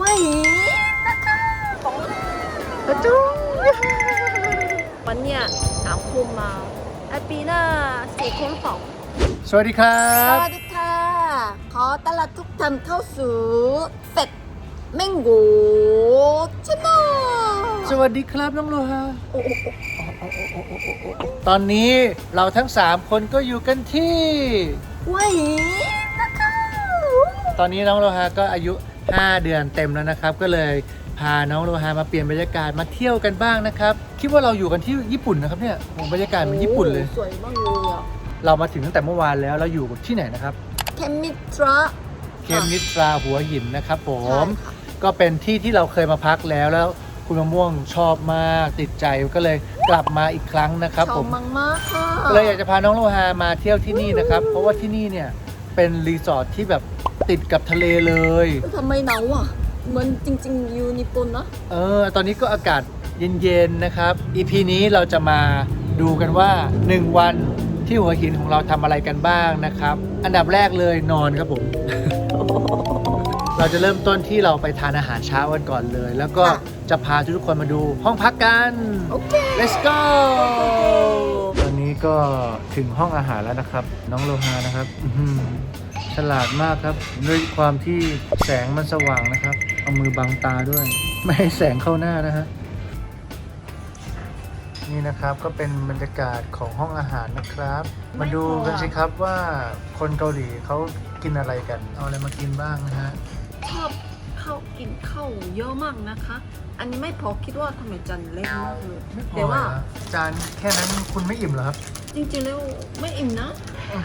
ว้ายนะคะกระจุงวันเนี้ยสามคุมมาไอปีน่าสี่คุมสองสวัสดีครับสวัสดีค่ะ ขอต้อนรับทุกท่านเข้าสู่เป็ดแมงโก้ชนะสวัสดีครับน้องโลฮาตอนนี้เราทั้งสามคนก็อยู่กันที่ ว้ายนตอนนี้น้องโลฮาก็อายุ 5 เดือนเต็มแล้วนะครับ ก็เลยพาน้องโลฮามาเปลี่ยนบรรยากาศมาเที่ยวกันบ้างนะครับ คิดว่าเราอยู่กันที่ญี่ปุ่นนะครับเนี่ยโอ้บรรยากาศเหมือนญี่ปุ่นเลย สวยมากเลยอะเรามาถึงตั้งแต่เมื่อวานแล้วเราอยู่ที่ไหนนะครับ เคมิตราเคมนิตราหัวหินนะครับผใช่มค่ะก็เป็นที่ที่เราเคยมาพักแล้วแล้วคุณมะม่วงชอบมากติดใจก็เลยกลับมาอีกครั้งนะครับชอผบมมากมากๆค่ะเลยอยากจะพาน้องโลฮามาเที่ยวที่นี่นะครับ เพราะว่าที่นี่เนี่ยเป็นรีสอร์ทที่แบบ ติดกับทะเลเลย ทำไมหนาวอะเหมือนจริงๆอยู่ญี่ปุ่นนะ เออ ตอนนี้ก็อากาศเย็นๆนะครับ EP นี้เราจะมาดูกันว่า 1 วันที่หัวหินของเราทำอะไรกันบ้างนะครับ อันดับแรกเลยนอนครับผม เราจะเริ่มต้นที่เราไปทานอาหารเช้ากันก่อนเลย แล้วก็จะพาทุกๆคนมาดูห้องพักกัน โอเค let's go ตอนนี้ก็ถึงห้องอาหารแล้วนะครับ น้องโลหานะครับอื้อหือ ฉลาดมากครับ ด้วยความที่แสงมันสว่างนะครับ เอามือบังตาด้วย ไม่ให้แสงเข้าหน้านะฮะนี่นะครับก็เป็นบรรยากาศของห้องอาหารนะครับ มาดูกันสิครับว่าคนเกาหลีเขากินอะไรกัน เอาอะไรมากินบ้างนะฮะชอบข้าวกินข้าวเยอะมากนะคะ อันนี้ไม่พอคิดว่าทำไมจันเล็กมากเลยไม่พอแต่ว่าเหรอจานแค่นั้นคุณไม่อิ่มเหรอครับ จริงๆแล้วไม่อิ่มนะ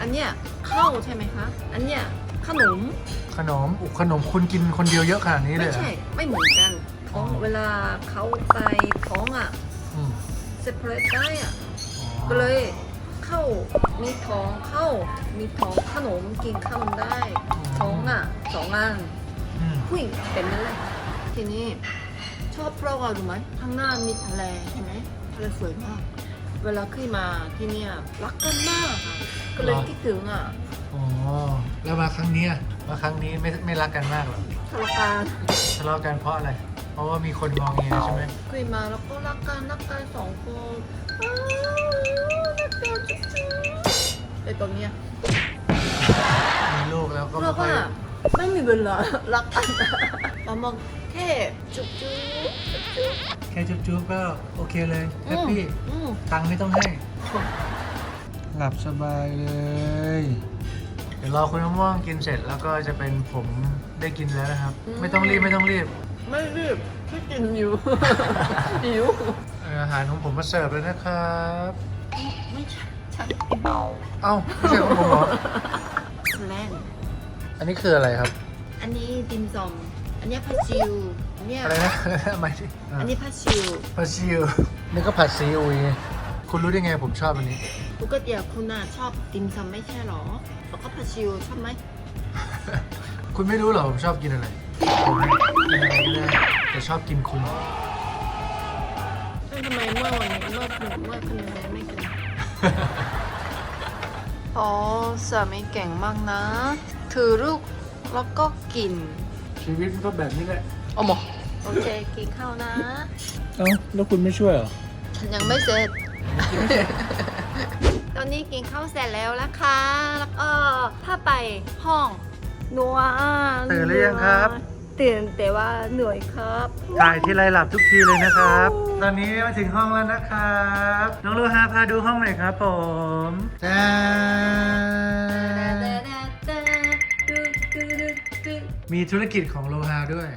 อันเนี้ย ข้าวใช่ไหมคะ อันเนี้ยขนม ขนมอุยขนมคุณกินคนเดียวเยอะขนาดนี้เลไม่ยเหรอใช่ ไม่เหมือนกันท้องเวลาเขาใส่ท้องอะ อืม เซปเรตได้อะอ๋อก็เลยเข้ามีท้องเข้า มีท้องขนมกินขนมได้ท้องอะสองอันอืมผู้หญิงเป็นนั่นแหละทีนี้ชอบเพราะว่ารู้ไหมข้างหน้ามีทะเลใช่ไหมทะเลสวยมาก เวลาขึ้นมาที่เนี่ยรักกันมากค่ะก็เลยคิดถึงอะอ๋อแล้วมาครั้งเนี้ยมาครั้งนี้ไม่ไม่รักกันมากหรอทะเลาะกันทะเลาะกันเพราะอะไร เพราะว่ามีคนงองเงียใช่ไหมขึ้นมาแล้วก็รักกันรักกันสองคนอ้าวรักกันจุ๊บจุ๊บแต่ตอนเนี้ยมีลูกแล้วก็ไม่เราค่ก็อย ไม่มีเวลารักกันเรามอง แค่จุ๊บจุ๊บจุ๊บจุ๊บแค่จุ๊บๆก็โอเคเลยแฮปปี้อืมตังค์ไม่ต้องให้หลับสบายเลย เดี๋ยวรอคุณมะม่วงกินเสร็จแล้วก็จะเป็นผมได้กินแล้วนะครับ ไม่ต้องรีบไม่ต้องรีบ ไม่รีบพี่กินอยู่ หิวเอออาหารของผมมาเสิร์ฟเลยนะครับ ไม่ใช่ฉันเอ้าไม่ใช่ของผมเหรอ แลนอันนี้คืออะไรครับ อันนี้ดิมซอม อันนี้ผัดชิวอันเนี้ยอะไรนะทำไมที่อันนี้ผัดชิวผัดซีอิ๊วนี่ก็ผัดซีอิ๊วไงคุณรู้ได้ไงผมชอบอันนี้ ปกติอะคุณน่ะชอบดิมซอมไม่ใช่หรอแล้วก็ผัดชิวชอบไหมคุณไม่รู้เหรอผมชอบกินอะไรผมกินอะไรก็ได้แต่ชอบกินคุณแล้วทำไมเมื่อวันนี้เมื่อคืนเมื่อคืนไม่กินอ๋อสามีเก่งมากนะ ถือลูกแล้วก็กิน ชีวิตมันก็แบบนี้แหละอมโอเคกินข้าวนะ เอ้าแล้วคุณไม่ช่วยเหรอ ฉันยังไม่เสร็จ ตอนนี้กินข้าวเสร็จแล้วนะคะ แล้วก็ถ้าไปห้องนัวตื่นหรือยังครับ ตื่นแต่ว่าเหนื่อยครับถ่ายที่ไรหลับทุกทีเลยนะครับ ตอนนี้มาถึงห้องแล้วนะครับ น้องโลฮาพาดูห้องหน่อยครับผมจ้า มีธุรกิจของโลฮาด้วย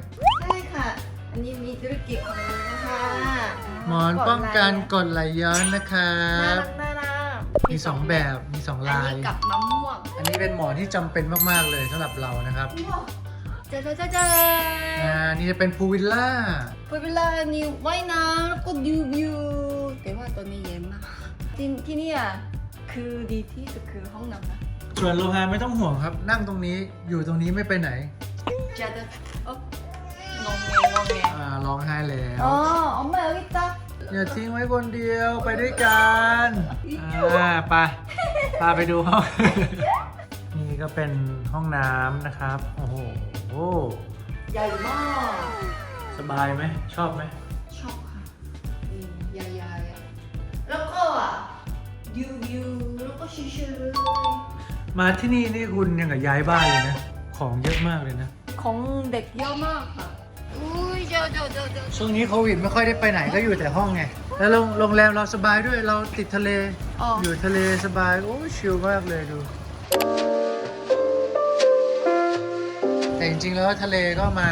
ใช่ค่ะ อันนี้มีธุรกิจของเรานะคะหมอนป้องกันกรดไหลย้อนนะครัน่ารับกน่ารักมีสองแบบมีสองอันลาย นี้กับมะม่วงอันนี้เป็นหมอนที่จำเป็นมากๆเลยสำหรับเรานะครับจ้าจ้าจ้าจ้าอ่านี่จะเป็นพูลวิลล่า พอเวลานี้ว่ายน้ำแล้วก็ดูวิวแต่ว่าตอนนี้เย็นมากที่ที่นี่อะคือดีที่สุดคือห้องน้ำนะส่วนโลฮาไม่ต้องห่วงครับ นั่งตรงนี้อยู่ตรงนี้ไม่ไปไหน จะจะเอ๊ะงงแงงงแง อ่า ร้องไห้แล้ว อ๋อ엄마 여기 있다 อย่าทิ้งไว้คนเดียวไปด้วยกันอ่าไปพาไปดูห้อง นี่ก็เป็นห้องน้ำนะครับ โอ้โห ใหญ่มาก สบายไหม ชอบไหม ชอบค่ะอืมใหญ่ๆอ่ะแล้วก็อ่ะวิววิวแล้วก็ชิวๆเลย มาที่นี่นี่คุณยังกับย้ายบ้านเลยนะ ของเยอะมากเลยนะ ของเด็กเยอะมากค่ะ อุ้ยเจ้าเจ้าเจ้าเจ้าช่วงนี้โควิดไม่ค่อยได้ไปไหนก็อยู่แต่ห้องไง แล้วโรงโรงแรมเราสบายด้วยเราติดทะเล อ๋ออยู่ทะเลสบาย โอ้ชิลมากเลยดู แต่จริงๆแล้วทะเลก็มา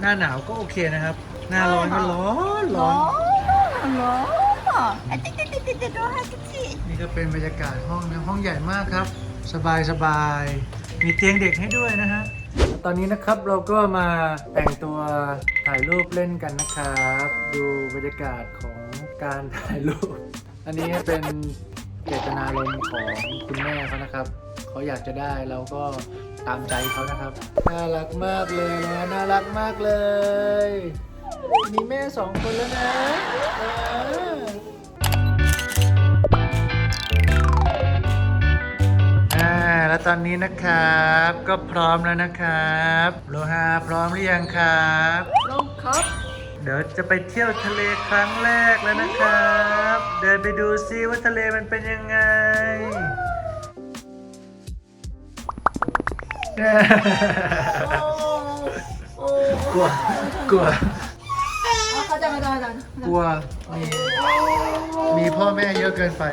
หน้าหนาวก็โอเคนะครับ หน้าร้อนก็ร้อนร้ร้ออน นร้อนอะติ๊ดติ๊ดติ๊ดติ๊ดติ๊ดร้อนติ๊ดติ๊ดนี่ก็เป็นบรรยากาศห้องนะห้องใหญ่มากครับ สบายสบาย มีเตียงเด็กให้ด้วยนะฮะ ตอนนี้นะครับเราก็มาแต่งตัวถ่ายรูปเล่นกันนะครับ ดูบรรยากาศของการถ่ายรูป อันนี้เป็นเจตนารมณ์ของคุณแม่เขานะครับ เขาอยากจะได้เราก็ตามใจเขานะครับ น่ารักมากเลยนะน่ารักมากเลย มีแม่สองคนแล้วนะ แล้วตอนนี้นะครับ ก็พร้อมแล้วนะครับโลหาพร้อมหรือยังครับลงครับ เดี๋ยวจะไปเที่ยวทะเลครั้งแรกแล้วนะครับ เดินไปดูซิว่าทะเลมันเป็นยังไงโอ้กลัวกลัวเขาจะมาจะมาจะกลัวมีมีพ่อแม่เยอะเกินไป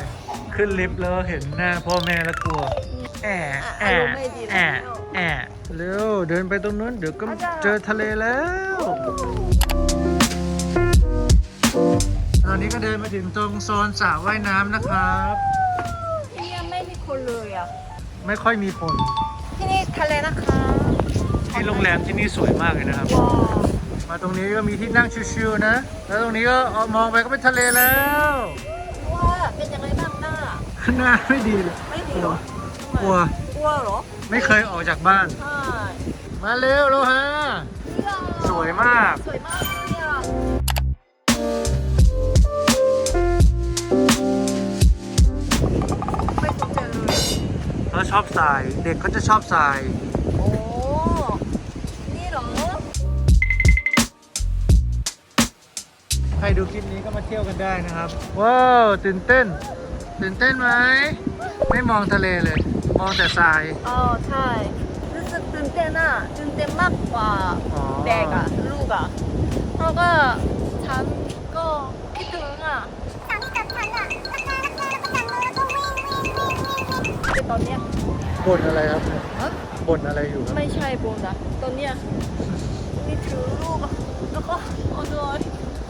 ขึ้นลิฟต์แล้วเห็นหน้าพ่อแม่แล้วกลัว แอะแอะแอะแอะเร็วเดินไปตรงนู้นเดี๋ยวก็เจอทะเลแล้วตอนนี้ก็เดินมาถึงตรงโซนสระว่ายน้ำนะครับที่นี่ไม่มีคนเลยอะไม่ค่อยมีคน ที่นี่ทะเลนะคะที่โรงแรมที่นี่สวยมากเลยนะครับว้าวมาตรงนี้ก็มีที่นั่งชิวๆนะ แล้วตรงนี้ก็เอามองไปก็เป็นทะเลแล้วว้าเป็นยังไงบ้างหน้าหน้าไม่ดีเลยไม่ดีเหรอ กลัว กลัวเหรอ ไม่เคยออกจากบ้าน ใช่ มาเร็วโลฮะ สวยมาก สวยมากเลยอะไม่สนใจเลยเขาชอบทราย เด็กเขาจะชอบทราย โอ้ นี่เหรอ ใครดูคลิปนี้ก็มาเที่ยวกันได้นะครับ ว้าว ตื่นเต้น ตื่นเต้นไหม ไม่มองทะเลเลย มองแต่ทราย อ๋อใช่รู้สึกตื่นเต้นอะตื่นเต้นมากกว่าอ๋อเด็กอะลูกอะเพราะว่าฉันก็คิดถึงอะแต่ตอนเนี้ยบ่นอะไรครับฮะบ่นอะไรอยู่ครับไม่ใช่โบนะตอนเนี้ยนี่ถือลูกอะแล้วก็โอ้ย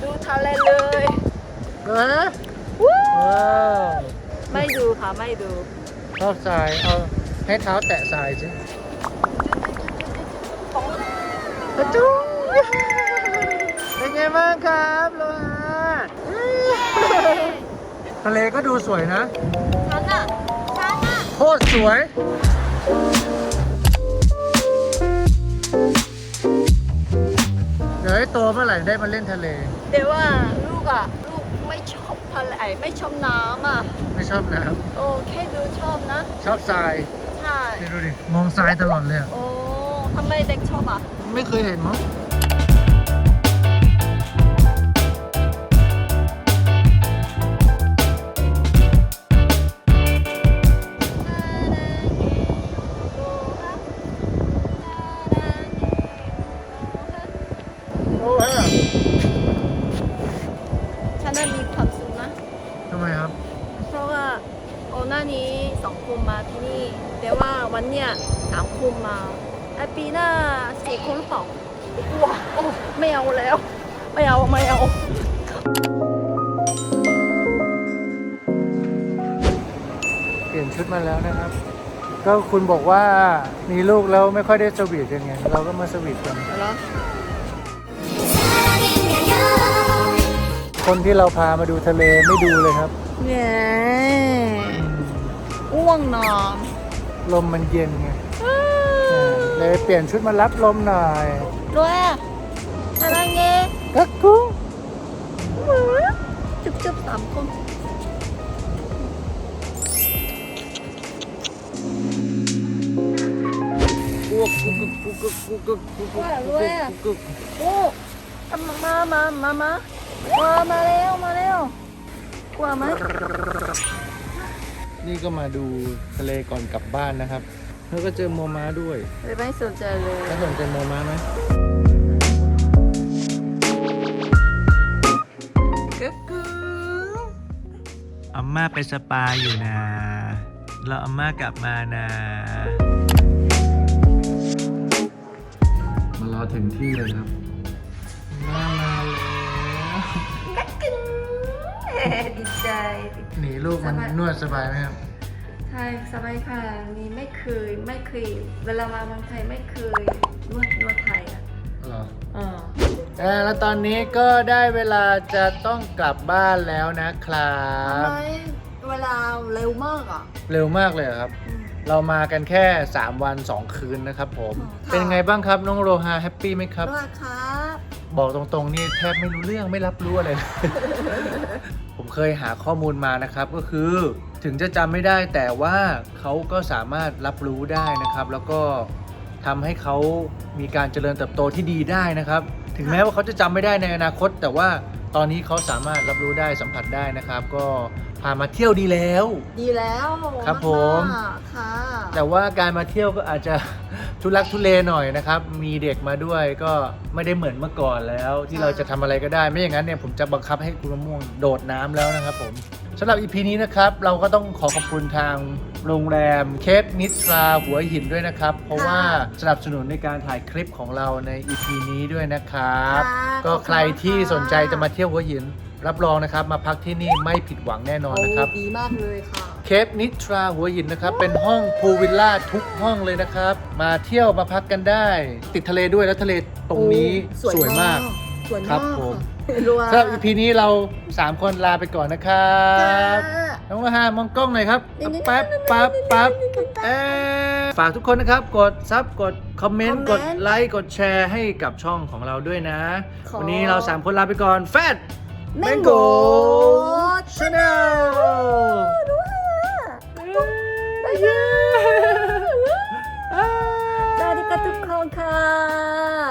ดูทะเลเลยเออวู้ว้าว ไม่ดูค่ะไม่ดู ชอบทราย เอาให้เท้าแตะทรายสิของกระจุงเป็นไงบ้างครับโลฮะทะเลก็ดูสวยนะฉันอะฉันอะโคตรสวยเดี๋ยวให้โตเมื่อไหร่ได้มาเล่นทะเลแต่ว่าลูกอะลูกไม่ช อบทะเลไม่ชอบน้ำอะไม่ชอบน้โอ้แค่ดูชอบนะำชอบทรายใช่ นี่ดูดิ มองทรายตลอดเลยอะโอ้ทำไมเด็กชอบอะไม่เคยเห็นมั้ง ปีหน้าสี่คนหรือเปล่าว้าโอ้ไม่เอาแล้ว ไม่เอา ไม่เอา เปลี่ยนชุดมาแล้วนะครับ ก็คุณบอกว่ามีลูกแล้วไม่ค่อยได้สวีทกันไง เราก็มาสวีทกัน เหรอ คนที่เราพามาดูทะเลไม่ดูเลยครับ เนี่ยอ้วงนอน ลมมันเย็นไงอ่า เลยเปลี่ยนชุดมารับลมหน่อยด้วยอะไรเงี้ยกักกุ้งจุ๊บจุ๊บสามคนวกกุ๊กกุ๊กกุ๊กกุ๊กกุ๊กกุ๊กกุ๊กว่าด้วยอะกุ๊กโอ้อะมามามามามามามาเร็วมาเร็วกลัวไหมนี่ก็มาดูทะเลก่อนกลับบ้านนะครับ แล้วก็เจอโมม้าด้วยไม่สนใจเลย แล้วสนใจโมม้าไหมกึ๊กกึ๊กอาม่าไปสปาอยู่นะแล้วอาม่ากลับมานะมารอถึงที่เลยครับอาม่ามาแล้วกึ๊กเอ๊ะดีใจ หนีลูกมันสบายนวดสบายไหมครับ ใช่สบายค่ะนี่ไม่เคยไม่เคย เวลามาเมืองไทยไม่เคยนวดนวดไทยอะเหรอเอออ่าแล้วตอนนี้ก็ได้เวลาจะต้องกลับบ้านแล้วนะครับทำไมเวลาเร็วมากอะ เร็วมากเลยเหรอครับ เรามากันแค่ 3 วัน 2 คืนนะครับผม ค่ะ เป็นไงบ้างครับน้องโรฮาแฮปปี้ไหมครับด้วยครับบอกตรงๆนี่แทบไม่รู้เรื่องไม่รับรู้อะไรเลย ผมเคยหาข้อมูลมานะครับก็คือ ถึงจะจำไม่ได้แต่ว่าเขาก็สามารถรับรู้ได้นะครับ แล้วก็ทำให้เขามีการเจริญเติบโตที่ดีได้นะครับ ถึงแม้ว่าเขาจะจำไม่ได้ในอนาคต แต่ว่าตอนนี้เขาสามารถรับรู้ได้สัมผัสได้นะครับ ก็พามาเที่ยวดีแล้ว ดีแล้วครับผมากๆค่ะแต่ว่าการมาเที่ยวก็อาจจะ ทุลักทุเลหน่อยนะครับ มีเด็กมาด้วยก็ไม่ได้เหมือนเมื่อก่อนแล้ว ที่เราจะทำอะไรก็ได้ ไม่อย่างนั้นเนี่ยผมจะบังคับให้คุณมะม่วงโดดน้ำแล้วนะครับผม สำหรับ EP นี้นะครับ เราก็ต้องขอขอบคุณทางโรงแรมเคปนิทราหัวหินด้วยนะครับ เพราะว่าสนับสนุนในการถ่ายคลิปของเราใน EP นี้ด้วยนะครับ ค่ะก็ขอบคุณใครที่ค่ะสนใจจะมาเที่ยวหัวหิน รับรองนะครับ มาพักที่นี่ไม่ผิดหวังแน่นอนนะครับโดีมากเลยค่ะ เคปนิทราหัวหินนะครับ เป็นห้องพูลวิลล่าทุกห้องเลยนะครับ มาเที่ยวมาพักกันได้ ติดทะเลด้วยแล้วทะเลตรงนี้โอ้สวยมาก สวย ถั่วงครัอบกผม รัวสำหรับ EP นี้เรา 3 คนลาไปก่อนนะครับจ้น้องมะหามองกล้องหน่อยครับแป๊บปั๊บปั๊บฝากทุกคนนะครับ กดซับกดคอมเมนต์ กดไลค์กดแชร์ให้กับช่องของเราด้วยนะวันนี้เรา 3 คนลาไปก่อนแฟด Mango Channel สวัสดีค่ะทุกคนค่ะ